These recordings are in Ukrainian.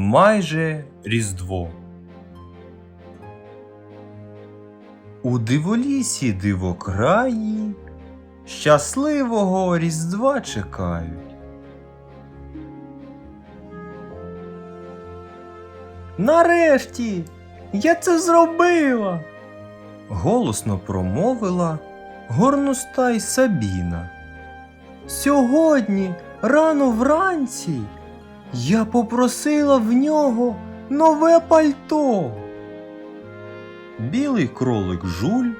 майже Різдво. У диволісі дивокраї щасливого Різдва чекають. Нарешті я це зробила. голосно промовила горностай Сабіна. Сьогодні, рано вранці, я попросила в нього нове пальто. Білий кролик жуль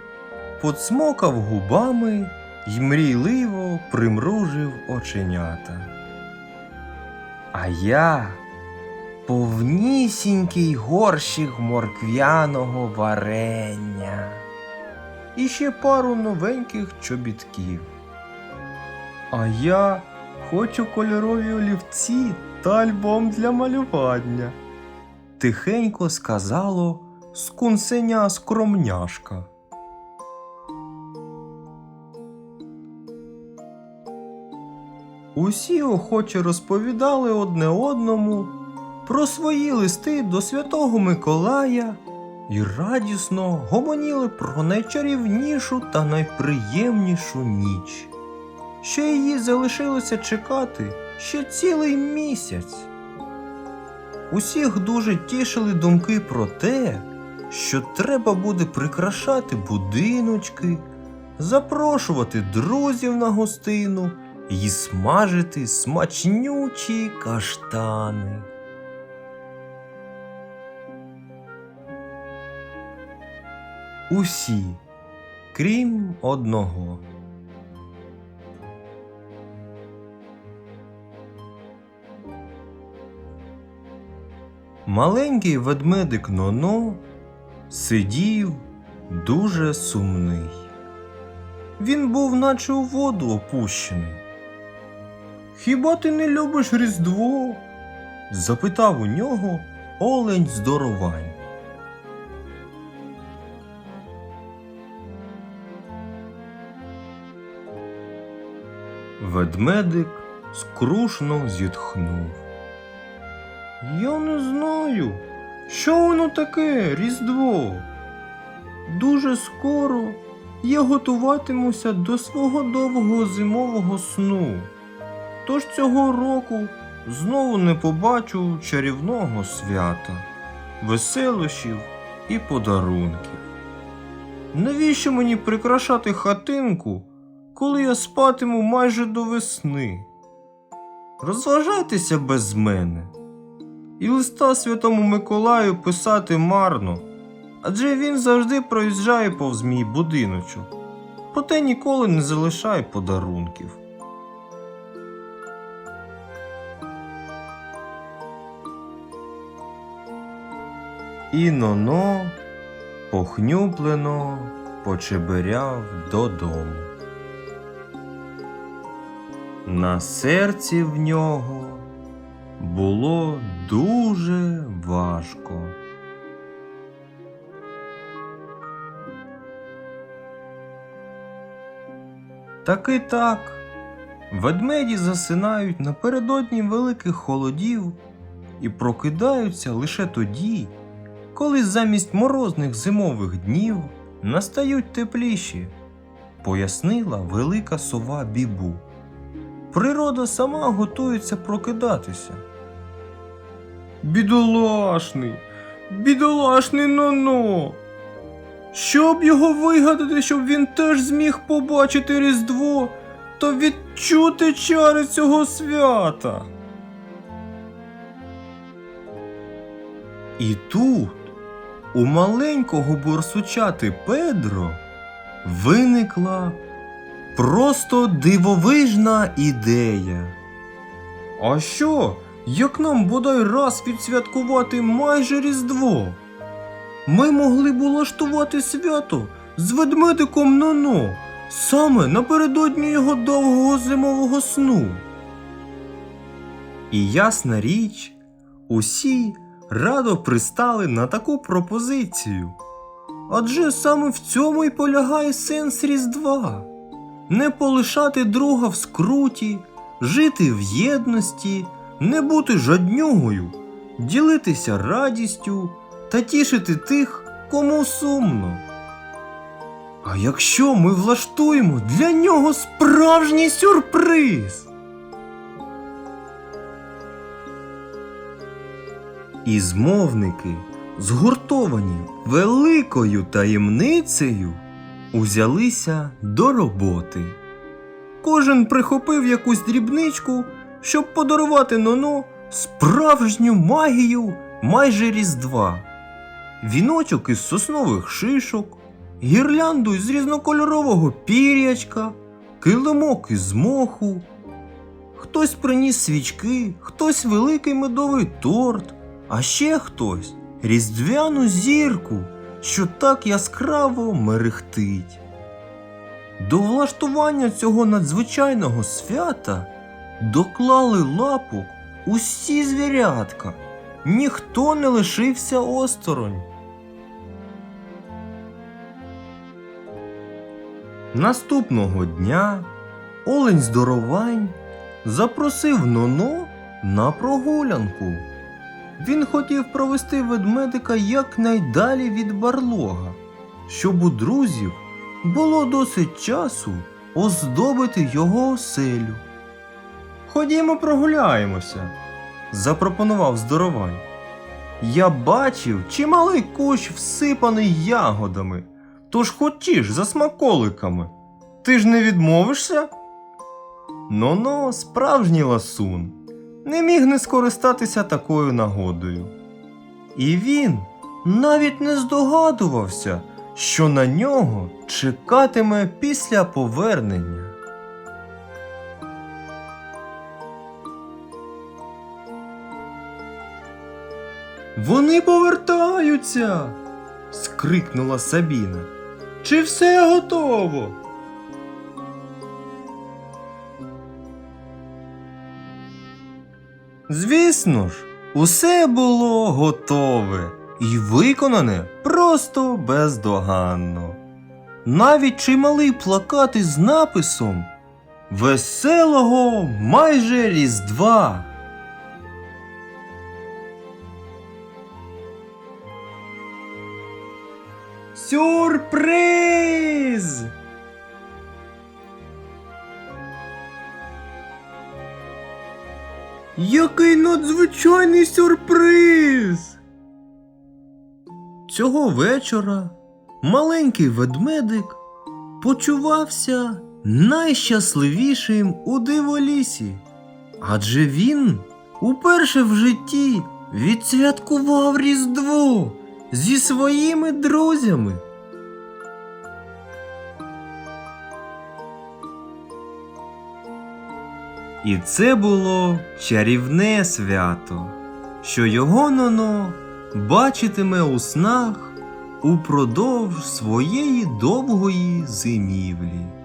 поцмокав губами й мрійливо примружив оченята. А я повнісінький горщик морквяного варення і ще пару новеньких чобітків. А я хочу кольорові олівці та альбом для малювання. Тихенько сказало скунсеня скромняшка. Усі охоче розповідали одне одному про свої листи до Святого Миколая і радісно гомоніли про найчарівнішу та найприємнішу ніч. Ще її залишилося чекати ще цілий місяць. Усіх дуже тішили думки про те, що треба буде прикрашати будиночки, запрошувати друзів на гостину і смажити смачнючі каштани. Усі, крім одного. Маленький ведмедик Ноно сидів дуже сумний. Він був наче у воду опущений. Хіба ти не любиш Різдво? запитав у нього олень здоровань. Ведмедик скрушно зітхнув. Я не знаю, що воно таке Різдво. Дуже скоро я готуватимуся до свого довгого зимового сну. Тож цього року знову не побачу чарівного свята, веселощів і подарунків. Навіщо мені прикрашати хатинку, коли я спатиму майже до весни? Розважайтеся без мене. І листа святому Миколаю писати марно, адже він завжди проїжджає повз мій будиночок, проте ніколи не залишає подарунків. І Ноно похнюплено почеберяв додому. На серці в нього було дуже важко. Таки так. Ведмеді засинають напередодні великих холодів і прокидаються лише тоді, коли замість морозних зимових днів настають тепліші, пояснила велика сова Бібу. Природа сама готується прокидатися. Бідолашний, бідолашний Ноно. Щоб його вигадати, щоб він теж зміг побачити Різдво та відчути чари цього свята. І тут у маленького борсучати Педро виникла просто дивовижна ідея. А що, як нам бодай раз відсвяткувати майже Різдво? Ми могли б улаштувати свято з ведмедиком Ноно саме напередодні його довгого зимового сну. І ясна річ, усі радо пристали на таку пропозицію. Адже саме в цьому й полягає сенс Різдва не полишати друга в скруті, жити в єдності, не бути жаднюгою, ділитися радістю та тішити тих, кому сумно. А якщо ми влаштуємо для нього справжній сюрприз? І змовники, згуртовані великою таємницею, узялися до роботи. Кожен прихопив якусь дрібничку, щоб подарувати Ноно справжню магію майже Різдва. Віночок із соснових шишок, гірлянду із різнокольорового пірячка, килимок із моху. Хтось приніс свічки, хтось великий медовий торт, а ще хтось різдвяну зірку, що так яскраво мерехтить. До влаштування цього надзвичайного свята доклали лапок усі звірятка, ніхто не лишився осторонь. Наступного дня Олень Здоровань запросив Ноно на прогулянку. Він хотів провести ведмедика якнайдалі від барлога, щоб у друзів було досить часу оздобити його оселю. Ходімо прогуляємося, запропонував здоровань. Я бачив чималий кущ всипаний ягодами, тож хотіш за смаколиками. Ти ж не відмовишся? Ноно справжній ласун, не міг не скористатися такою нагодою. І він навіть не здогадувався, що на нього чекатиме після повернення. Вони повертаються. скрикнула Сабіна. Чи все готово? Звісно ж, усе було готове і виконане просто бездоганно. Навіть чималий плакат із написом Веселого майже Різдва. Сюрприз! Який надзвичайний сюрприз! Цього вечора маленький ведмедик почувався найщасливішим у диволісі, адже він уперше в житті відсвяткував Різдво зі своїми друзями. І це було чарівне свято, що його Ноно бачитиме у снах упродовж своєї довгої зимівлі.